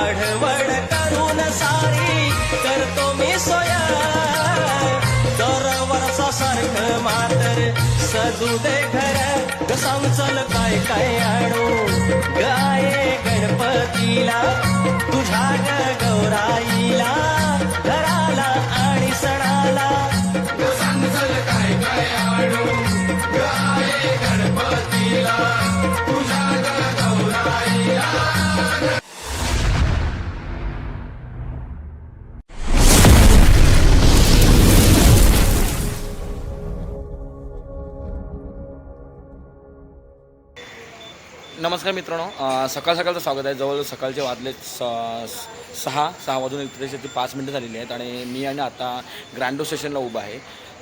आढवण करून सारी करतो मी सोया. दर वर्षासारखं मातर सजू दे घर. ग समजल काय काय आणू? गाय गणपतीला तुझ्या गौराईला घराला आणि सणाला. नमस्कार मित्रांनो. सकाळ सकाळचं स्वागत आहे. जवळ सकाळचे वाजले स सहा सहा वाजून एकतीस ते पाच मिनटं झालेली आहेत आणि मी आणि आता ग्रँडो स्टेशनला उभा आहे.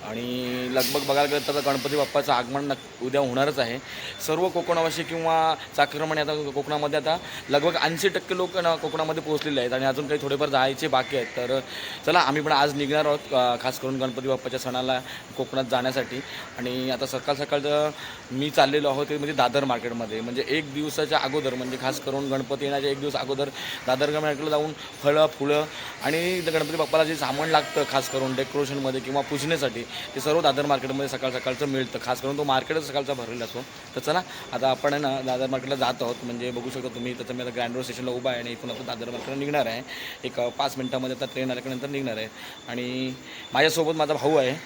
आणि लगभग बघायला गेलं तर गणपती बाप्पाचं आगमन न उद्या होणारच आहे. सर्व कोकणवासी किंवा चाकरमाने आता कोकणामध्ये आता लगभग ऐंशी टक्के लोक ना कोकणामध्ये पोहोचलेले आहेत आणि अजून काही थोडेफार जायचे बाकी आहेत. तर चला आम्ही पण आज निघणार आहोत खास करून गणपती बाप्पाच्या सणाला कोकणात जाण्यासाठी. आणि आता सकाळ सकाळचं मी चाललेलो आहोत ते म्हणजे दादर मार्केटमध्ये. म्हणजे एक दिवसाच्या अगोदर म्हणजे खास करून गणपती येण्याच्या एक दिवस अगोदर दादर मार्केटला जाऊन फळं फुलं आणि गणपती बाप्पाला जे सामान लागतं खास करून डेकोरेशनमध्ये किंवा पूजनेसाठी ते सर्व दादर मार्केटमध्ये सकाळ सकाळचं मिळतं. खास करून तो मार्केटच सकाळचा भरलेला असतो. तर चला आता आपण आहे ना दादर मार्केटला जात आहोत. म्हणजे बघू शकतो तुम्ही त्याचं मी आता ग्रँड रोड स्टेशनला उभा आहे आणि इथून आता दादर मार्केटला निघणार आहे. एक पाच मिनटामध्ये आता ट्रेन आल्यानंतर निघणार आहे. आणि माझ्यासोबत माझा भाऊ आहे.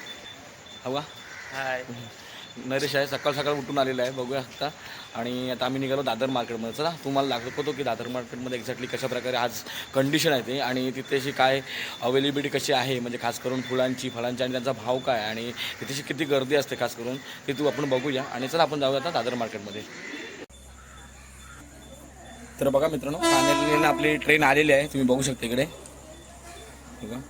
हवा हाय नरेश आहे सकाळ सकाळ उठून आलेला आहे बघूया आता. आणि आता आम्ही निघालो दादर मार्केटमध्ये. चला तुम्हाला दाखवतो की दादर मार्केटमध्ये एक्झॅक्टली कशा प्रकारे आज कंडिशन आहे ते आणि तिथेशी काय अवेलेबिलिटी कशी आहे म्हणजे खास करून फुलांची फळांची आणि त्यांचा भाव काय आणि तिथेशी किती गर्दी असते खास करून ते तू आपण बघूया. आणि चला आपण जाऊया आता दादर मार्केटमध्ये. तर बघा मित्रांनो आपली ट्रेन आलेली आहे. तुम्ही बघू शकता इकडे. बघा.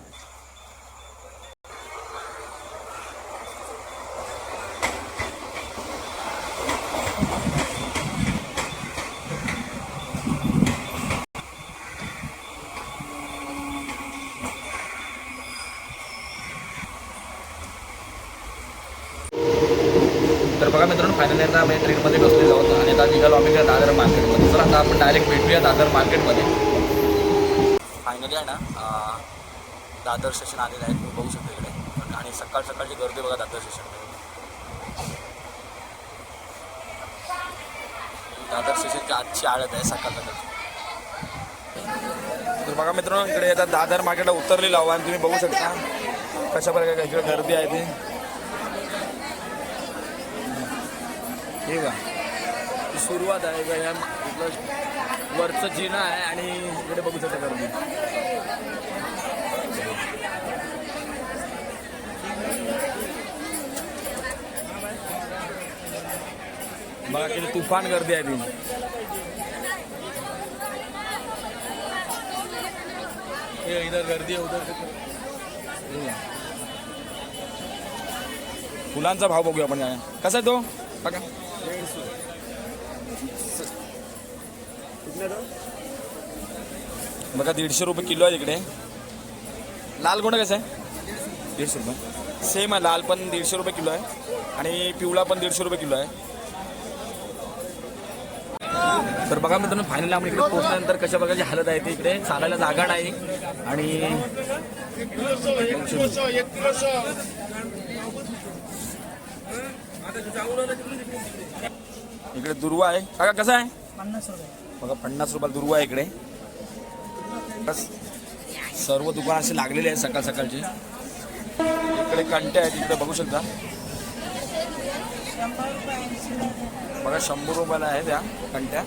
बघा मित्रांनो फायनली आता आम्ही ट्रेनमध्ये बसलेलो आहोत आणि आता निघालो आम्ही त्या दादर मार्केटमध्ये तर आता आपण डायरेक्ट भेटूया दादर मार्केटमध्ये फायनली आहे ना दादर स्टेशन आलेलं आहे तुम्ही बघू शकता इकडे. आणि सकाळ सकाळची गर्दी बघा दादर स्टेशनमध्ये दादर स्टेशनची आजची आळत आहे सकाळ सकाळ तर बघा मित्रांनो इकडे आता दादर मार्केटला उतरलेलो आहो आणि तुम्ही बघू शकता कशा प्रकारे इकडे गर्दी आहे ती. हे बघा. ही सुरुवात आहे का या इथलं वरचं जिना आहे आणि इकडे बघू शकता गर्दी बघा किती तुफान गर्दी आहे ती हे इधर गर्दी आहे उधर फुलांचा भाव बघूया आपण कसा आहे तो? बघा. बघा दीडशे रुपये किलो आहे इकडे. लाल गोंडा कसा आहे? दीडशे रुपये. सेम आहे लाल पण दीडशे रुपये किलो आहे आणि पिवळा पण दीडशे रुपये किलो आहे. तर बघा मित्रांनो फायनली आपण इकडे पोहोचल्यानंतर कशा प्रकारची हालत आहे ती इकडे. चालायला जागा नाही आणि इकडे दुर्वा आहे. काका कसा आहे? पन्नास रुपये. बघा पन्नास रुपयाला दुर्वा आहे इकडे. बस. सर्व दुकान असे लागलेले आहेत सकाळ सकाळचे. इकडे कंटे आहेत इकडे बघू शकता. बघा शंभर रुपयाला आहे त्या कंट्या.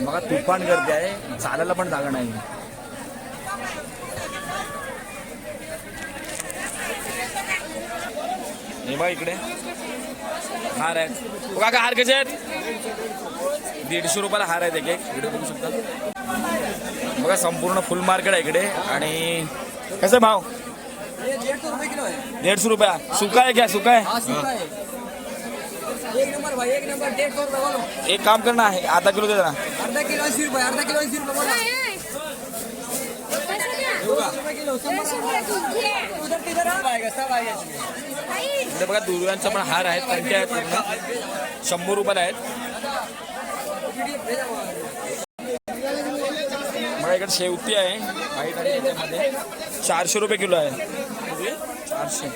बघा तुफान गर्दी आहे. चालायला पण जागा नाही. हे बघा इकडे. हार आहेत. बघा का हार कसे आहेत? दीडशे रुपयाला हार आहेत एक एक. इकडे बघू शकता. बघा संपूर्ण फुल मार्केट आहे इकडे. आणि कसं भाव? सौ रुपया. सुका है क्या? सुका है एक नंबर भाई एक नंबर. डेढ़ सौ रुपये बोलो एक काम करना है आधा किलो दे देना अर्धा किलो अस्सी रुपये अर्धा किलो अस्सी रुपये बोलो बघा दुर्गांचा पण हार आहेत त्यांच्या आहेत शंभर रुपयाला आहेत. बघा इकडे शेवती आहे व्हाईट आणि त्याच्यामध्ये चारशे रुपये किलो आहे. चारशे.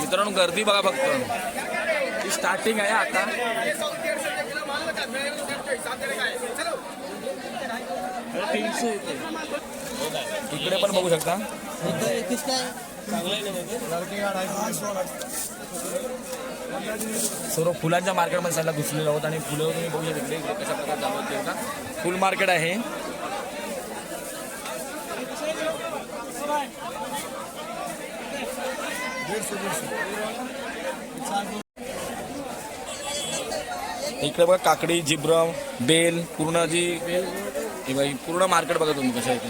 मित्रांनो गर्दी बघा फक्त. स्टार्टिंग आहे आता. इकडे पण बघू शकता. सर्व फुलांच्या मार्केटमध्ये सध्या घुसलेलो आहोत आणि फुलं तुम्ही बघू शकता कशा प्रकारे चालू आहेत ते का फुल मार्केट आहे. इकडे बघा काकडी जिब्रम बेल पूर्ण जी हे बाई पूर्ण मार्केट बघा तुम्ही कसं आहे ते.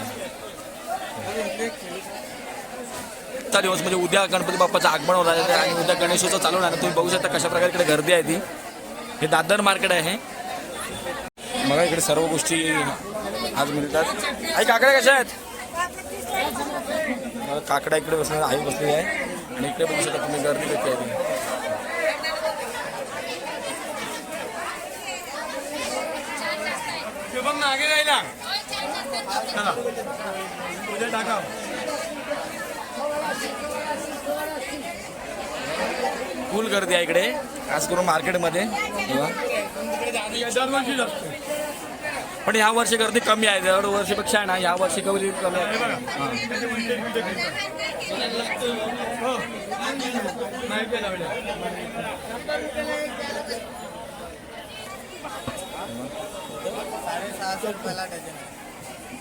आजचा दिवस म्हणजे उद्या गणपती बाप्पाचं आगमन होणार आहे आणि उद्या गणेशोत्सव चालू होणार तुम्ही बघू शकता कशा प्रकारे इकडे गर्दी आहे ती. हे दादर मार्केट आहे. बघा इकडे सर्व गोष्टी आज मिळतात. आई काकड्या कशा आहेत? काकड्या इकडे बसणार आई बसलेली आहे. आणि इकडे बघू शकता तुम्ही गर्दी कशी आहे ती. फुल गर्दी आहे इकडे. खास करून मार्केटमध्ये. पण ह्या वर्षी गर्दी कमी आहे. दर वर्षीपेक्षा आहे ना ह्या वर्षी कमी कमी आहे साडेसहाशे रुपयाला डझन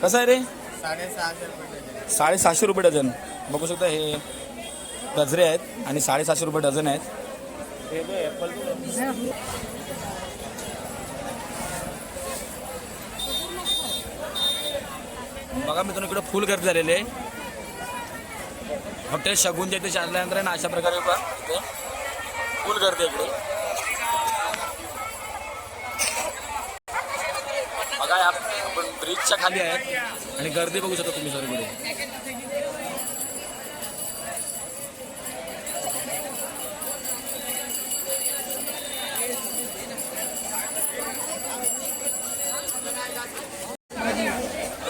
कसं आहे रे? साडेसहाशे रुपये डझन साडेसहाशे रुपये डझन. बघू शकता हे गजरे आहेत आणि साडेसहाशे रुपये डझन आहेत. बघा मित्रांनो इकडे फुल गर्दी झालेली आहे. हॉटेल शगुनच्या इथे चालल्यानंतर आहे ना अशा प्रकारे बघा. इथे फुल गर्दी आहे इकडे बघा या आपण ब्रिजच्या खाली आहेत आणि गर्दी बघू शकता तुम्ही सर इकडे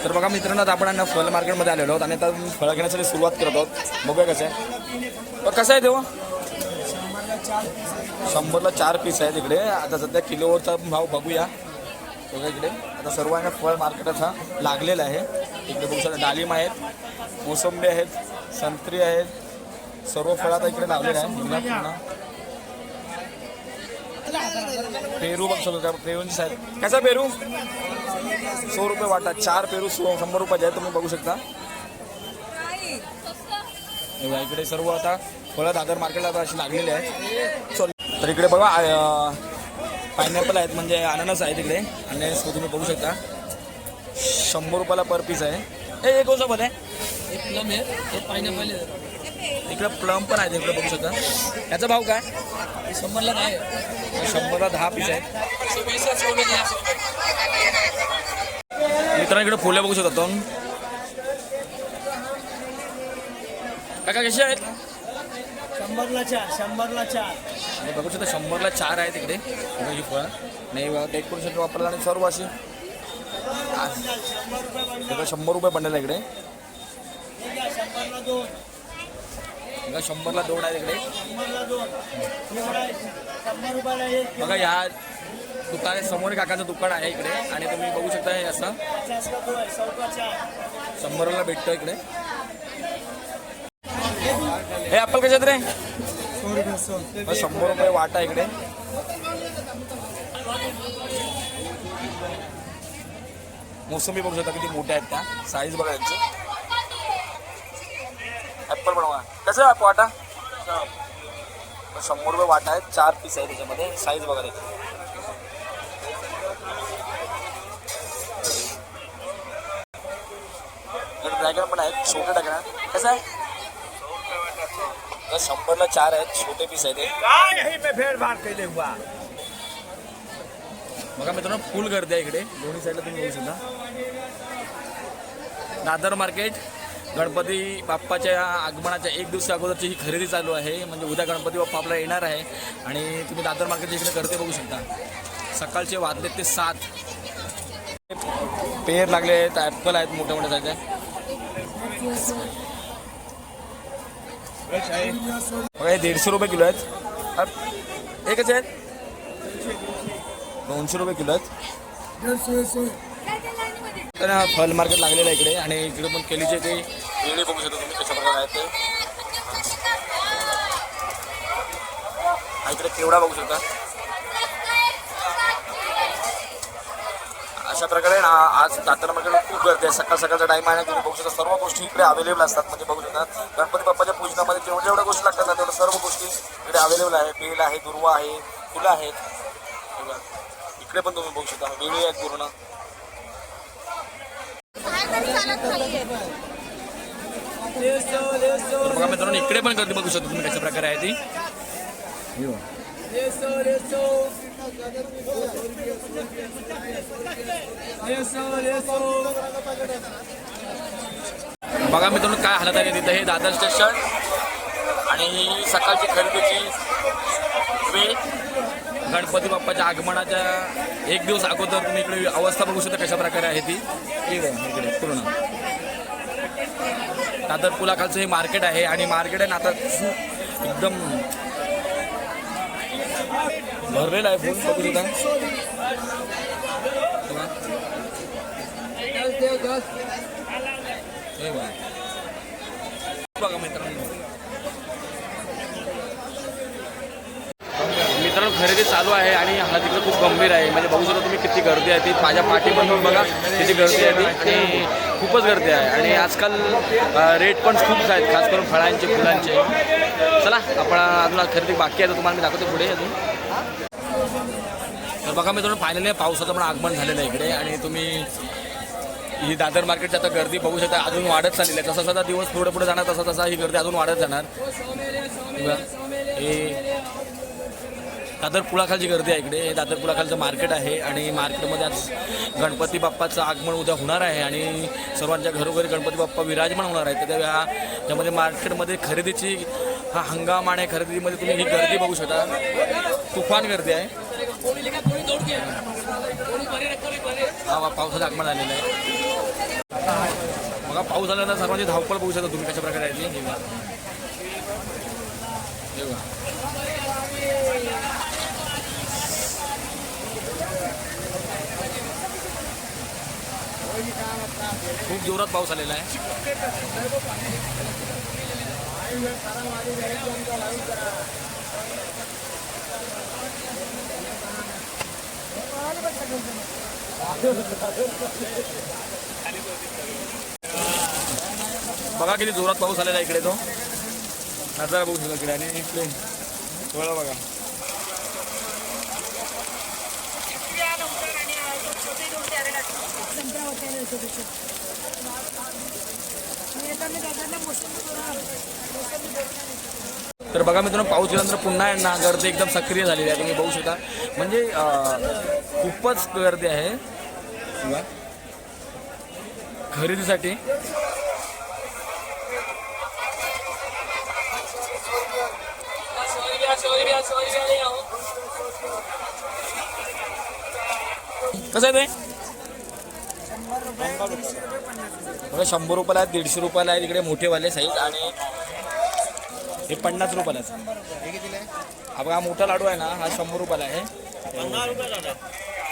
तर बघा मित्रांनो आता आपण फळ मार्केटमध्ये आलेलो आहोत आणि आता फळं घेण्यासाठी सुरुवात करत आहोत. बघूया कसं आहे. बघ कसं आहे तेव्हा हो? शंभरला चार पीस आहेत इकडे आता सध्या किलोवरचा भाव बघूया. बघा इकडे. आता सर्व आहे ना फळ मार्केट असा लागलेला आहे. इकडे बघू शकता डाळिंब आहेत मोसंबी आहेत संत्री आहेत. सर्व फळ आता इकडे लावलेले आहे. पूर्ण पूर्ण पेरू बघ शकतो पेरूंची साईज कसा पेरू? सौ रुपये वाटा चार पेरू सो शंभर रुपयाचे आहे तुम्ही बघू शकता. इकडे सर्व आता फळं दादर मार्केटला आता अशी लागलेली आहेत. सॉरी तर इकडे बघा पायनॅपल आहेत म्हणजे अननस आहे तिकडे. अननस तुम्ही बघू शकता. शंभर रुपयाला पर पीस आहे. हे एक कोणतं पण आहे? एक प्लम आहे. एक पायनॅपल आहे. इकडे प्लम पण आहे इकडे बघू शकता. याचा भाव काय? शंभरला नाही शंभरला दहा पीस सोडून मित्रांनो इकडे फुले बघू शकता दोन. काका कसे आहेत? शंभरला चार शंभरला चार. आणि बघू शकता शंभरला चार आहे तिकडे. ही फळं. नाही बघा डेकोरेशन वापरला आणि सर्व अशी. बघा शंभर रुपये बनलेला आहे इकडे. बघा शंभरला दोन आहे तिकडे. बघा ह्या दुकान समोर काकाचं दुकान आहे इकडे. आणि तुम्ही बघू शकता हे असं. शंभरला भेटतो इकडे. हे ॲपल कशात रे? शंभर रुपये वाटा इकडे. मोसंबी बघू शकता किती मोठ्या आहेत त्या. साईज बघा यांची. ॲपल बनवा कसं आहे वाटा? शंभर रुपये वाटा आहेत चार पीस आहे त्याच्यामध्ये. साईज बघा त्याची. ड्रॅगन पण आहेत. छोटे ड्रॅगन कसं आहे? शंभरला चार आहेत छोटे पीस आहेत हे. बघा मित्रांनो फुल गर्दी आहे इकडे. दोन्ही साईडला तुम्ही बघू शकता. दादर मार्केट गणपती बाप्पाच्या आगमनाच्या एक दिवसा अगोदरची ही खरेदी चालू आहे. म्हणजे उद्या गणपती बाप्पा आपला येणार आहे. आणि तुम्ही दादर मार्केटच्या इकडे करते बघू शकता. सकाळचे वाजले ते सात. पेर लागले आहेत ॲपल आहेत मोठ्या मोठ्या साईजचे. बघा हे दीडशे रुपये किलो आहेत. एकच आहेत दोनशे रुपये किलो आहेत. तर हा फल मार्केट लागलेलं आहे इकडे आणि इकडे पण केलीचे ते वेळे बघू शकता तुम्ही कशा प्रकारे आहेत ते. इकडे केवढा बघू शकता? अशा प्रकारे ना आज दातार मार्केटला खूप गर्दी आहे. सकाळ सकाळचा टाईम आहे तुम्ही बघू शकता सर्व गोष्टी इकडे अवेलेबल असतात म्हणजे बघू शकता. गणपती बाप्पाच्या पूजनामध्ये जेवढ्या जेवढ्या गोष्टी लागतात ना तेवढ्या सर्व गोष्टी इकडे अवेलेबल आहे. बेल आहे दुर्वा आहे फुलं आहेत. हे. इकडे पण तुम्ही बघू शकता. वेळी आहेत पूर्ण. बघा मित्रांनो इकडे पण गर्दी बघू शकता तुम्ही कशा प्रकारे आहे ती. बघा. मित्रांनो काय हालत आहे तिथं. हे दादर स्टेशन आणि सकाळची खरेदीची वेळ. गणपती बाप्पाच्या आगमनाच्या एक दिवस अगोदर तुम्ही इकडे अवस्था बघू शकता कशा प्रकारे आहे ती. इकडे इकडे पूर्ण. दादर पुलाखालचं हे मार्केट आहे आणि मार्केट आहे ना आता खूप एकदम भरलेलं आहे फोन बघू शकता बघा. मित्रांनो. मित्रांनो खरेदी चालू आहे आणि हा तिकडे खूप गंभीर आहे. म्हणजे बघू शकता तुम्ही किती गर्दी आहे ती. माझ्या पाठी पण बघा किती गर्दी आहे ती. खूपच गर्दी आहे. आणि आजकाल रेट पण खूपच आहेत खास करून फळांचे फुलांचे. चला आपण अजून खरेदी बाकी आहे तर तुम्हाला मी दाखवतो पुढे अजून. तर बघा मी मित्रांनो फायनली पावसाचं पण आगमन झालेलं आहे इकडे. आणि तुम्ही ही दादर मार्केटची आता गर्दी बघू शकता. अजून वाढत चाललेली आहे. तसं तसा दिवस पुढे पुढे जाणार तसा तसा ही गर्दी अजून वाढत जाणार. हे दादर पुळाखालची गर्दी आहे इकडे. हे दादर पुळाखालचं मार्केट आहे आणि मार्केटमध्ये आज गणपती बाप्पाचं आगमन उद्या होणार आहे आणि सर्वांच्या घरोघरी गणपती बाप्पा विराजमान होणार आहे तर त्या त्यामध्ये मार्केटमध्ये खरेदीची हा हंगाम आणि खरेदीमध्ये तुम्ही ही गर्दी बघू शकता. तुफान गर्दी आहे. हा वा, पावसाचं आगमन आलेलं आहे. बघा पाऊस आल्यानंतर सर्वांची धावपळ बघू शकता तुम्ही कशा प्रकारे आहे ती हे बघा. हे बघा. खूप जोरात पाऊस आलेला आहे. बघा किती जोरात पाऊस आलेला आहे इकडे तो. नजारा बघू शकतो इकडे आणि इकडे. थोडा बघा. तर बघा मित्रांनो पाऊस गेल्यानंतर पुन्हा यांना गर्दी एकदम सक्रिय झालेली आहे. तुम्ही बघू शकता. म्हणजे खूपच गर्दी आहे. खरेदीसाठी. कसं आहे ते? बघा शंभर रुपयाला आहेत दीडशे रुपयाला आहेत इकडे मोठेवाले साईज आणि हे पन्नास रुपयाला आहे. हा बघा मोठा लाडू आहे ना हा शंभर रुपयाला आहे.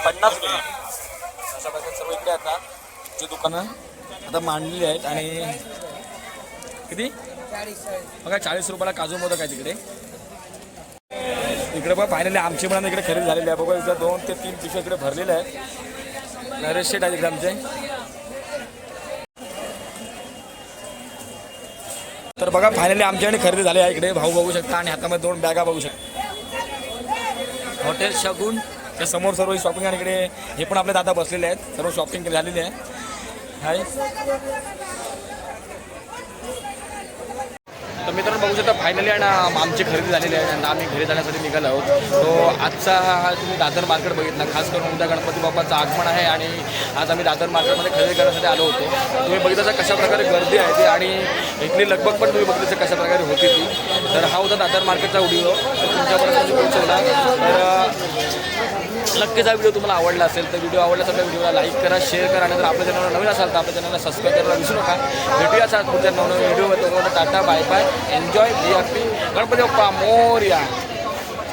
पन्नास रुपये अशा प्रकारे सर्व इकडे आता जे दुकानं आता मांडलेली आहेत आणि किती? बघा चाळीस रुपयाला काजू मोदक आहे तिकडे इकडे बघा फायनली आमची पण इकडे खरेदी झालेली आहे. बघा इकडे दोन ते तीन पिशव्या इकडे भरलेले आहेत. नरेश शेट आहेत आमचे. तर बघा फायनली आमच्याकडे खरेदी झाली आहे इकडे. भाऊ बघू शकता आणि हातामध्ये दोन बॅगा बघू शकता. हॉटेल शगुन त्या समोर सर्व शॉपिंग आणि इकडे हे पण आपले दादा बसलेले आहेत. सर्व शॉपिंग झालेली आहे. हाय तर मित्रांनो बघू शकता फायनली आणि आमची खरेदी झालेली आहे आणि आम्ही घरी जाण्यासाठी निघालो आहोत. तो आजचा हा तुम्ही दादर मार्केट बघितला खास करून उद्या गणपती बाप्पाचं आगमन आहे आणि आज आम्ही दादर मार्केटमध्ये खरेदी करण्यासाठी आलो होतो. तुम्ही बघितलं तर कशा प्रकारे गर्दी आहे ती आणि इथली लगबग पण तुम्ही बघितलं तर कशाप्रकारे होती ती. तर हा होता दादर मार्केटचा व्हिडिओ. तुमच्यापर्यंत मी पोहोचवला. तर नक्कीच हा व्हिडिओ तुम्हाला आवडला असेल तर व्हिडिओ आवडला तर व्हिडिओला लाईक करा शेअर करा आणि जर आपल्या चॅनलवर नवीन असाल तर आपल्या चॅनलला सबस्क्राईब करायला विसरू नका. भेटूया पुढच्या नवनवीन व्हिडिओमध्ये. Tata bye bye enjoy be happy Ganpati Bappa Morya.